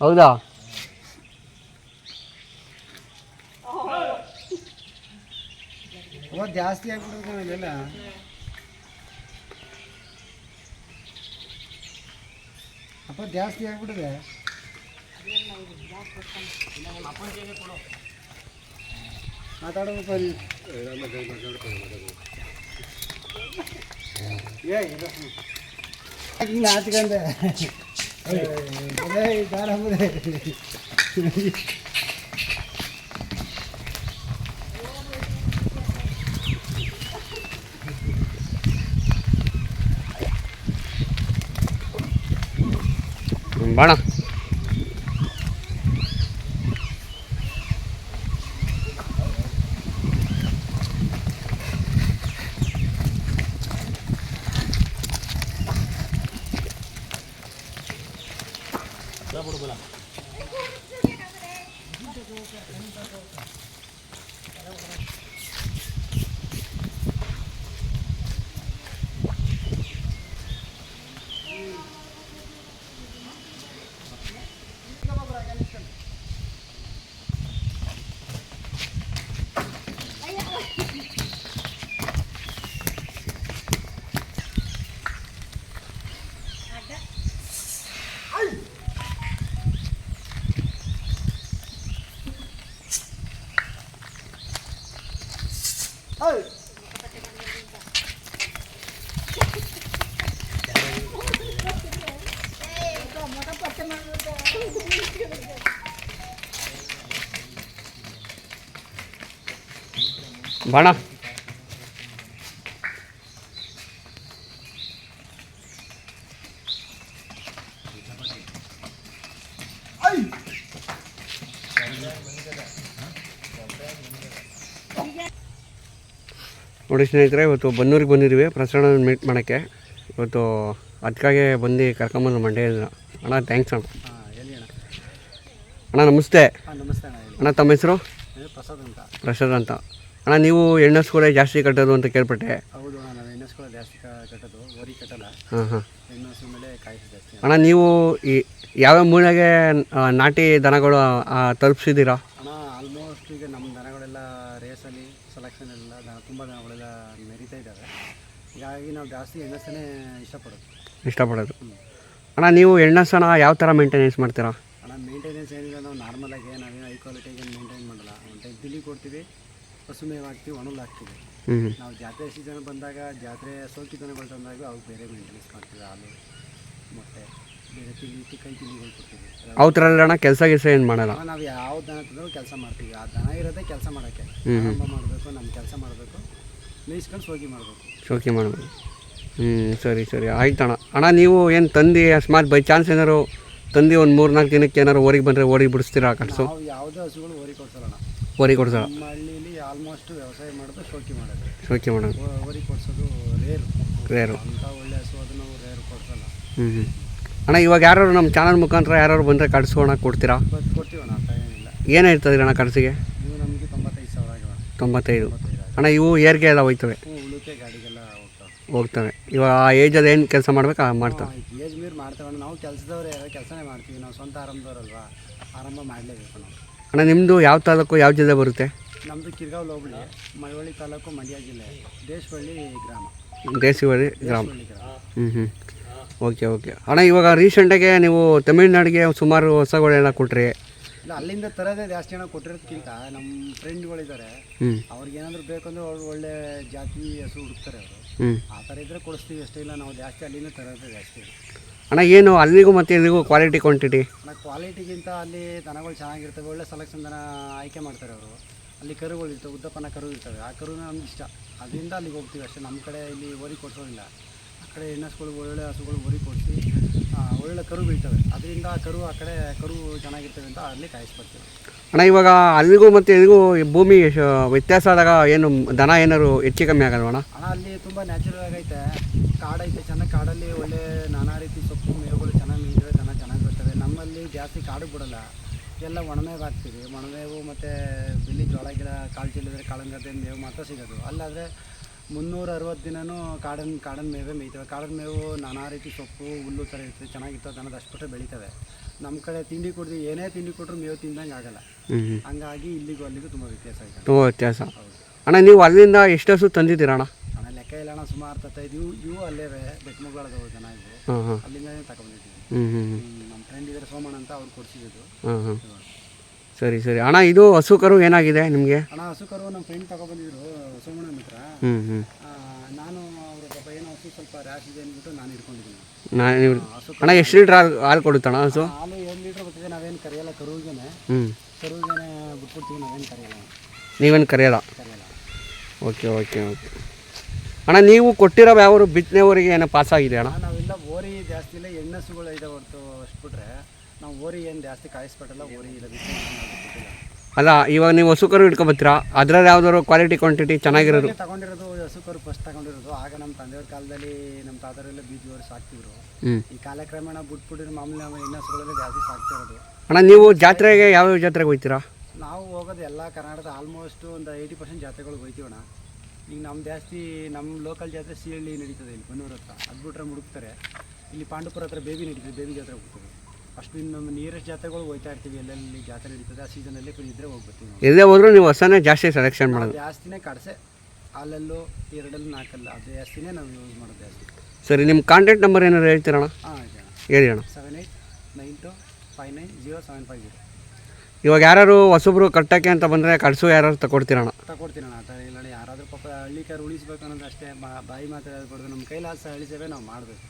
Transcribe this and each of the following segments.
ಹೌದಾ? ಜಾಸ್ತಿ ಇಲ್ಲೆಲ್ಲ. ಅಪ್ಪ ಜಾಸ್ತಿ ಆಗ್ಬಿಟ್ಟಿದೆ. ಮಾತಾಡಬೇಕು. ಏ ಇದು. ಹಿಂಗೆ ನಾಚ್ಕೊಂಡೆ ಏ, ಬರೇ ಈ ದಾರ ಬರೇ. ಬಾಣ. ನೋಡಿ ಸ್ನೇಹಿತರೆ ಇವತ್ತು ಬನ್ನೂರಿಗೆ ಬಂದಿದ್ದೀವಿ. ಪ್ರಸರಣ ಮೀಟ್ ಮಾಡೋಕ್ಕೆ. ಇವತ್ತು ಅದಕ್ಕಾಗೆ ಬಂದು ಕರ್ಕೊಂಬಂದು ಮಂಡ್ಯ ಅಣ್ಣ ಥ್ಯಾಂಕ್ಸ್ ಅಣ್ಣ. ಅಣ್ಣ. ನಮಸ್ತೆ. ಅಣ್ಣ ತಮ್ಮ ಹೆಸರು? ಪ್ರಸಾದ್ ಅಂತ. ಪ್ರಸಾದ್ ಅಂತ. ಅಣ್ಣ ನೀವು ಎಣ್ಣೆ ಸ್ಕೂಲೇ ಜಾಸ್ತಿ ಕಟ್ಟೋದು ಅಂತ ಕೇಳ್ಪಟ್ಟೆ. ಹೌದು ಅಣ್ಣ ನಾವು ಕೂಡ ಜಾಸ್ತಿ ಕಟ್ಟೋದು ವರಿ ಕಟ್ಟಲ್ಲ. ಹಾಂ ಹಾಂ. ಎಣ್ಣೆ ಹಸು ಮೇಲೆ ಕಾಯಿಸಿ ಜಾಸ್ತಿ ಅಣ್ಣ. ನೀವು ಈ ಯಾವ್ಯಾವ ಮೂಳೆಗೆ ಆ, ನಾಟಿ ದನಗಳು ಆ, ತಲುಪಿಸಿದ್ದೀರಾ? ಅಣ್ಣ ಆಲ್ಮೋಸ್ಟ್ ಈಗ ನಮ್ಮ ದನಗಳೆಲ್ಲ ರೇಸಲ್ಲಿ ಸೆಲೆಕ್ಷನ್ ಎಲ್ಲ ದನ ತುಂಬ ದನಗಳೆಲ್ಲ ಮೆರಿತಾ ಇದ್ದಾವೆ ಹೀಗಾಗಿ ನಾವು ಜಾಸ್ತಿ ಎಣ್ಣೆಸನೇ ಇಷ್ಟಪಡೋದು. ಇಷ್ಟಪಡೋದು. ಅಣ್ಣ ನೀವು ಎಣ್ಣೆಸನ ಯಾವ ಥರ ಮೇಂಟೆನೆನ್ಸ್ ಮಾಡ್ತೀರಾ? ಅಣ್ಣ ಮೇಂಟೆನೆನ್ಸ್ ಏನಿಲ್ಲ ನಾವು ನಾರ್ಮಲಾಗಿ ನಾವೇನು ಹೈ ಕ್ವಾಲಿಟಿಗೆ ಮೇಂಟೈನ್ ಮಾಡಲ್ಲ. ಒಂದು ತಿಳಿ ಕೊಡ್ತೀವಿ ಹಸು ಮೇವು ಹಾಕ್ತೀವಿ ಒಣಲ್ ಹಾಕ್ತೀವಿ ಹ್ಞೂ ನಾವು ಜಾತ್ರೆ ಸೀಸನ್ ಬಂದಾಗ ಜಾತ್ರೆ ಸೋಂಕಿತನಗಳು ತಂದಾಗ ಅವು ಬೇರೆ ಮೇಂಟೆನೆನ್ಸ್ ಮಾಡ್ತೀವಿ ಹಾಲು ಮೊಟ್ಟೆ ಬೇರೆ ತಿಂಡಿ ಕೈ ತಿಂಡಿಗಳು ಕೊಡ್ತೀವಿ ಅವು ಥರ ಅಣ್ಣ ಕೆಲಸ ಗಿಸ ಏನು ಮಾಡಲ್ಲ? ಅಣ್ಣ, ನಾವು ಯಾವ ದನ ತಂದರೂ ಕೆಲಸ ಮಾಡ್ತೀವಿ. ಆ ದನ ಇರೋದೇ ಕೆಲಸ ಮಾಡೋಕ್ಕೆ. ಆರಂಭ ಮಾಡಬೇಕು ನಮ್ಮ ಕೆಲಸ ಮಾಡಬೇಕು ಮೇಯಿಸ್ಕೊಂಡು ಸೋಗಿ ಮಾಡಬೇಕು. ಶೋಕಿ ಮಾಡಬೇಕು. ಹ್ಞೂ ಸರಿ ಸರಿ. ಆಯ್ತಣ್ಣ ಅಣ್ಣ. ನೀವು ಏನು ತಂದು ಅಸ್ಮಾತ್ ಬೈ ಚಾನ್ಸ್ ಏನಾರು ತಂದು ಒಂದು ಮೂರು ನಾಲ್ಕು ದಿನಕ್ಕೆ ಏನಾರು ಓರಿಗೆ ಬಂದರೆ ಓರಿಗೆ ಬಿಡಿಸ್ತೀರಾ ಕಟ್ಸು ನಾವು ಯಾವುದೇ ಹಸುಗಳು ಓರಿ ಕೊಡ್ಸಲ್ಲ ಓರಿಗೆ ಕೊಡ್ಸಲ್ಲ ನಮ್ಮ ಹಳ್ಳಿಲಿ ಆಲ್ಮೋಸ್ಟ್ ವ್ಯವಸಾಯ ಮಾಡೋದು ಶೋಕಿ ಮಾಡೋದು. ಶೋಕಿ ಮಾಡೋದು. ವರಿ ಕೊಡಿಸೋದು ರೇರು ರೇರು ಅಂಥ ಒಳ್ಳೆ ಹಸು ಅದು ನಾವು ರೇರು ಕೊಡ್ಸಲ್ಲ. ಹ್ಞೂ ಹ್ಞೂ ಅಣ್ಣ ಇವಾಗ ಯಾರು ನಮ್ಮ ಚಾನಲ್ ಮುಖಾಂತರ ಯಾರು ಬಂದರೆ ಕಡಿಸೋಣ ಕೊಡ್ತೀರಾ? ಬಟ್ ಕೊಡ್ತೀವಣ್ಣ ಅಂತ ಏನಿಲ್ಲ. ಏನು ಇರ್ತದೆ ಅಣ್ಣ ಕಳಿಸಿಗೆ ಇವು ನಮಗೆ ತೊಂಬತ್ತೈದು ಸಾವಿರ ಆಗಿವ ತೊಂಬತ್ತೈದು. ತೊಂಬತ್ತೈದು ಅಣ್ಣ ಇವು ಏರ್ಗೆ ಎಲ್ಲ ಹೋಯ್ತವೆ? ಹ್ಞೂ ಉಳುಕೆ ಗಾಡಿಗೆಲ್ಲ ಹೋಗ್ತಾವೆ. ಹೋಗ್ತವೆ. ಇವಾಗ ಆ ಏಜಲ್ಲಿ ಏನು ಕೆಲಸ ಮಾಡ್ಬೇಕು? ಆ ಮಾಡ್ತವೆ ಏಜ್ ಮೀರ್ ಮಾಡ್ತೇವೆ ನಾವು ಕೆಲಸದವ್ರೆ ಕೆಲಸನೇ ಮಾಡ್ತೀವಿ. ನಾವು ಸ್ವಂತ ಆರಂಭದವ್ರಲ್ವಾ? ಆರಂಭ ಮಾಡಲೇಬೇಕು ನಾವು. ಅಣ್ಣ ನಿಮ್ಮದು ಯಾವ ತಾಲೂಕು ಯಾವ ಜಿಲ್ಲೆ ಬರುತ್ತೆ? ನಮ್ಮದು ಕಿರ್ಗಾವ್ ಹೋಬಳಿ ಮಳವಳ್ಳಿ ತಾಲೂಕು ಮಂಡ್ಯ ಜಿಲ್ಲೆ ದೇಶವಳ್ಳಿ ಗ್ರಾಮ. ದೇಶವಳ್ಳಿ ಗ್ರಾಮ. ಹ್ಞೂ ಹ್ಞೂ ಓಕೆ ಓಕೆ. ಅಣ್ಣ ಇವಾಗ ರೀಸೆಂಟಾಗೆ ನೀವು ತಮಿಳ್ನಾಡಿಗೆ ಸುಮಾರು ಹೊಸಗಳೆಲ್ಲ ಕೊಟ್ರಿ. ಇಲ್ಲ ಅಲ್ಲಿಂದ ತರೋದೇ ಜಾಸ್ತಿ ಹಣ ಕೊಟ್ಟಿರೋದಕ್ಕಿಂತ ನಮ್ಮ ಫ್ರೆಂಡ್ಗಳಿದ್ದಾರೆ ಹ್ಞೂ ಅವ್ರಿಗೆ ಏನಾದರೂ ಬೇಕಂದ್ರೆ ಅವ್ರು ಒಳ್ಳೆ ಜಾತಿ ಹಸು ಹುಡುಕ್ತಾರೆ ಅವರು. ಆ ಥರ ಇದ್ದರೆ ಕೊಡಿಸ್ತೀವಿ ಅಷ್ಟೇ ಇಲ್ಲ ನಾವು ಜಾಸ್ತಿ ಅಲ್ಲಿಂದ ತರೋದೇ ಜಾಸ್ತಿ. ಅಣ್ಣ ಏನು ಅಲ್ಲಿಗೂ ಮತ್ತು ಇಲ್ಲಿಗೂ ಕ್ವಾಲಿಟಿ ಕ್ವಾಂಟಿಟಿ ಅಣ್ಣ ಕ್ವಾಲಿಟಿಗಿಂತ ಅಲ್ಲಿ ದನಗಳು ಚೆನ್ನಾಗಿರ್ತವೆ ಒಳ್ಳೆ ಸೆಲೆಕ್ಷನ್ ದನ ಆಯ್ಕೆ ಮಾಡ್ತಾರೆ ಅವರು. ಅಲ್ಲಿ ಕರುಗಳು ಇರ್ತವೆ ಉದ್ದಪ್ಪನ ಕರು ಇರ್ತವೆ ಆ ಕರು ನಮ್ಗೆ ಇಷ್ಟ. ಅದರಿಂದ ಅಲ್ಲಿಗೆ ಹೋಗ್ತೀವಿ ಅಷ್ಟೇ ನಮ್ಮ ಕಡೆ ಇಲ್ಲಿ ಓರಿ ಕೊಡ್ಸೋದಿಲ್ಲ ಆ ಕಡೆ ಹೆಣ್ಣಸ್ಗಳು ಒಳ್ಳೆ ಹಸುಗಳು ಓರಿ ಕೊಡಿಸಿ ಒಳ್ಳೆ ಕರು ಬೀಳ್ತವೆ. ಅದರಿಂದ ಆ ಕರು ಆ ಕಡೆ ಕರು ಚೆನ್ನಾಗಿರ್ತವೆ ಅಂತ ಅಲ್ಲಿ ಕಾಯಿಸ್ಬರ್ತೀವಿ. ಅಣ್ಣ ಇವಾಗ ಅಲ್ಲಿಗೂ ಮತ್ತು ಇಲ್ಲಿಗೂ ಈ ಭೂಮಿ ವ್ಯತ್ಯಾಸ ಆದಾಗ ಏನು ದನ ಏನಾದ್ರು ಹೆಚ್ಚು ಕಮ್ಮಿ ಆಗಲ್ವ ಅಣ್ಣ? ಅಣ್ಣ ಅಲ್ಲಿ ತುಂಬ ನ್ಯಾಚುರಲ್ ಆಗೈತೆ. ಕಾಡೈತೆ ಚೆನ್ನಾಗಿ ಕಾಡಲ್ಲಿ ಒಳ್ಳೆ ನಾನಾ ರೀತಿ ಸೊಪ್ಪು ಮೇವುಗಳು ಚೆನ್ನಾಗಿ ಮೇಯ್ತವೆ ದನ ಚೆನ್ನಾಗಿ ಬರ್ತವೆ ನಮ್ಮಲ್ಲಿ ಜಾಸ್ತಿ ಕಾಡು ಬಿಡಲ್ಲ. ಎಲ್ಲ ಒಣಮೇವು ಹಾಕ್ತೀವಿ. ಒಣಮೇವು ಮತ್ತು ಬಿಲ್ಲಿ ಜೋಳ ಗಿಡ ಕಾಳು ಚೆಲ್ಲಿದ್ರೆ ಗದ್ದೆ ಮೇವು ಮಾತ್ರ ಸಿಗೋದು. ಅಲ್ಲಾದರೆ ಮುನ್ನೂರ ಅರವತ್ತು ದಿನವೂ ಕಾಡನ್ ಕಾಡನ್ ಮೇವೆ ಮೇಯ್ತವೆ. ಕಾಡನ್ ಮೇವು ನಾನಾ ರೀತಿ ಸೊಪ್ಪು ಹುಲ್ಲು ಥರ ಇರ್ತದೆ. ಚೆನ್ನಾಗಿರ್ತದೆ ಅನ್ನೋದು ಅಷ್ಟು ಬೆಳೀತವೆ. ಬೆಳಿತವೆ ನಮ್ಮ ಕಡೆ ತಿಂಡಿ ಕುಡ್ದು ಏನೇ ತಿಂಡಿ ಕೊಟ್ಟರು ಮೇವು ತಿಂದಂಗೆ ಆಗಲ್ಲ. ಹಂಗಾಗಿ ಇಲ್ಲಿಗೂ ಅಲ್ಲಿಗೂ ತುಂಬ ವ್ಯತ್ಯಾಸ ಆಯ್ತು ತುಂಬ ವ್ಯತ್ಯಾಸ. ಅಣ್ಣ ನೀವು ಅಲ್ಲಿಂದ ಎಷ್ಟು ಹಸು ತಂದಿದ್ದೀರ ಅಣ್ಣ? ಅಣ್ಣ ಸುಮಾರು ತತ್ತೈದು ಇವು ಇವು ಅಲ್ಲೇ ಬೆಟ್ಟಮಗಳದವು ಜನ ಇವು ಅಲ್ಲಿಂದ ತಗೊಂಡಿದ್ವಿ ನಮ್ಮ ಫ್ರೆಂಡ್ ಇದ್ದಾರೆ ಸೋಮಣ್ಣ ಅಂತ ಅವ್ರು ಕೊಡ್ಸಿದ್ದು ಸರಿ ಸರಿ. ಅಣ್ಣ ಇದು ಹಸು ಕರು ಏನಾಗಿದೆ ನಿಮಗೆ? ಅಣ್ಣ ಹಸು ಕರು ನಮ್ಮ ಫ್ರೆಂಡ್ ತಗೊಬಂದಿದ್ರು ಸೋಮಣ್ಣ ಮಿತ್ರ ನಾನು ಅವ್ರ ಪಾಪ ಏನೋ ಹಸು ಸ್ವಲ್ಪ ರ್ಯಾಶ್ ಇದೆ ಅಂದ್ಬಿಟ್ಟು ನಾನು ಇಟ್ಕೊಂಡಿದ್ದೀನಿ ಅಣ್ಣ ಎಷ್ಟು ಲೀಟ್ರ್ ಹಾಲು ಕೊಡುತ್ತಣ್ಣ ಹಸು? ಹಾಲು ಏಳು ಲೀಟ್ರ್ ಬರ್ತಿದೆ ನಾವೇನು ಕರೆಯಲ್ಲ ಕರುವಿಗೆನೆ. ಕರುವಿಗೆನೆ ಬಿಟ್ಬಿಡ್ತೀವಿ ನಾವೇನು ಕರೆಯಲ್ಲ. ನೀವೇನು ಕರೆಯಲ್ಲ? ಕರೆಯಲ್ಲ. Okay okay okay. ಅಣ್ಣ ನೀವು ಕೊಟ್ಟಿರೋ ಯಾವ ಬಿತ್ತನೆವರಿಗೆ ಏನೋ ಪಾಸ್ ಆಗಿದೆ ಅಣ್ಣ? ನಾವೆಲ್ಲ ಓರಿ ಜಾಸ್ತಿ ಇಲ್ಲ ಹೆಣ್ಣಸುಗಳು ಇದೆ ಹೊರತು ಅಷ್ಟು ಬಿಟ್ರೆ ನಾವು ಓರಿ ಏನು ಜಾಸ್ತಿ ಕಾಯಿಸ್ಬಿಟ್ಟಲ್ಲ ಓರಿ ಇಲ್ಲ ಅಲ್ಲ ಇವಾಗ ನೀವು ಹಸುಕರು ಇಟ್ಕೊಬತ್ತೀರಾ ಅದ್ರಲ್ಲಿ ಯಾವ್ದಾದ್ರು ಕ್ವಾಲಿಟಿ ಕ್ವಾಂಟಿಟಿ ಚೆನ್ನಾಗಿರೋದು? ತಗೊಂಡಿರೋದು ಹಸುಕರು ಫಸ್ಟ್ ತಗೊಂಡಿರೋದು. ಆಗ ನಮ್ಮ ತಂದೆಯವ್ರ ಕಾಲದಲ್ಲಿ ನಮ್ಮ ತಾತರೆಲ್ಲ ಬೀಜವರು ಸಾಕ್ತಿದ್ರು. ಈ ಕಾಲಕ್ರಮೇಣ ಬಿಟ್ಬಿಟ್ಟಿರೋ ಮಾಮೂಲಿ ನಾವು ಹೆಣ್ಣಸುಗಳೆಲ್ಲ ಜಾಸ್ತಿ ಸಾಕ್ತಿರೋದು. ಅಣ್ಣ ನೀವು ಜಾತ್ರೆಗೆ ಯಾವ್ಯಾವ ಜಾತ್ರೆಗೆ ಹೋಗ್ತೀರಾ? ನಾವು ಹೋಗೋದು ಎಲ್ಲ ಕರ್ನಾಟಕದ ಆಲ್ಮೋಸ್ಟ್ ಒಂದು ಏಯ್ಟಿ ಪರ್ಸೆಂಟ್ ಜಾತ್ರೆಗಳಿಗೆ ಹೋಗ್ತೀವಣ್ಣ ಈಗ ನಮ್ಮ ಜಾಸ್ತಿ ನಮ್ಮ ಲೋಕಲ್ ಜಾತ್ರೆ ಸಿಹಳ್ಳಿ ನಡೀತದೆ ಇಲ್ಲಿ ಬನ್ನೂರು ಹತ್ರ. ಅದು ಬಿಟ್ರೆ ಮುಡುಕ್ತಾರೆ. ಇಲ್ಲಿ ಪಾಂಡುಪುರ ಹತ್ರ ಬೇಬಿ ನಡೀತದೆ ಬೇಬಿ ಜಾತ್ರೆ ಹೋಗ್ತೀವಿ ಅಷ್ಟು ಇನ್ನು ನಮ್ಮ ನಿಯರೆಸ್ಟ್ ಜಾತ್ರೆಗಳು ಹೋಗ್ತಾ ಇರ್ತೀವಿ ಎಲ್ಲೆಲ್ಲಿ ಜಾತ್ರೆ ನಡೀತದೆ ಆ ಸೀಸನಲ್ಲಿ ಫ್ರೀ ಇದ್ದರೆ ಹೋಗ್ಬಿಡ್ತೀವಿ ನಾವು. ಎಲ್ಲೇ ಹೋದ್ರೂ ನೀವು ಹೊಸನೇ ಜಾಸ್ತಿ ಸೆಲೆಕ್ಷನ್ ಮಾಡೋದು. ಜಾಸ್ತಿನೇ ಕಡಸೆ. ಅಲ್ಲೆಲ್ಲೂ ಎರಡಲ್ಲೂ ನಾಲ್ಕಲ್ಲ ಅದು ಜಾಸ್ತಿನೇ ನಾವು ಯೂಸ್ ಮಾಡೋದು ಜಾಸ್ತಿ. ಸರಿ ನಿಮ್ಮ ಕಾಂಟ್ಯಾಕ್ಟ್ ನಂಬರ್ ಏನಾದ್ರು ಹೇಳ್ತೀರಣ್ಣ? ಹಾಂ ಹೇಳಿ ಅಣ್ಣ. Seven eight nine two five nine zero seven five zero ಇವಾಗ ಯಾರು ಹೊಸಬ್ರು ಕಟ್ಟಕ್ಕೆ ಅಂತ ಬಂದರೆ ಕಳ್ಸು ಯಾರು ತಗೊಡ್ತೀರಣ್ಣ ತಗೊಡ್ತೀನಿ ನಾನು ಆ ಇಲ್ಲ. ಯಾರಾದ್ರೂ ಪಾಪ ಹಳ್ಳಿ ಕಾರ್ ಉಳಿಸ್ಬೇಕು ಅನ್ನೋದು ಅಷ್ಟೇ. ಬಾಯಿ ಮಾತಾಡೋದು ನಮ್ಮ ಕೈಲಾಸ ಅಳಿಸೇವೆ ಸೇವೆ ನಾವು ಮಾಡಬೇಕು.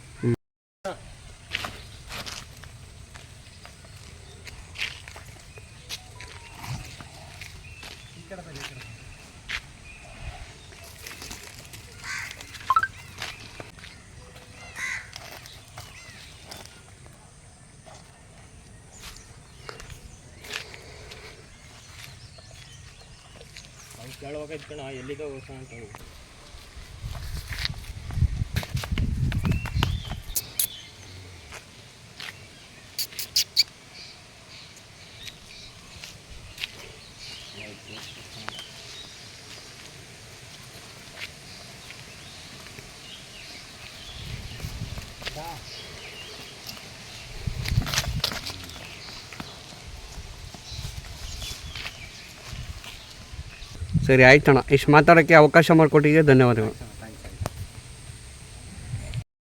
ಎರಡು ಹೋಗೈತೆ ಕಣ ಎಲ್ಲಿಗೆ ಹೋಗ್ತಾನ ಅಂತ ಸರಿ ಆಯ್ತಣ್ಣ. ಇಷ್ಟು ಮಾತಾಡೋಕ್ಕೆ ಅವಕಾಶ ಮಾಡಿಕೊಟ್ಟಿದ್ದೆ ಧನ್ಯವಾದಗಳು.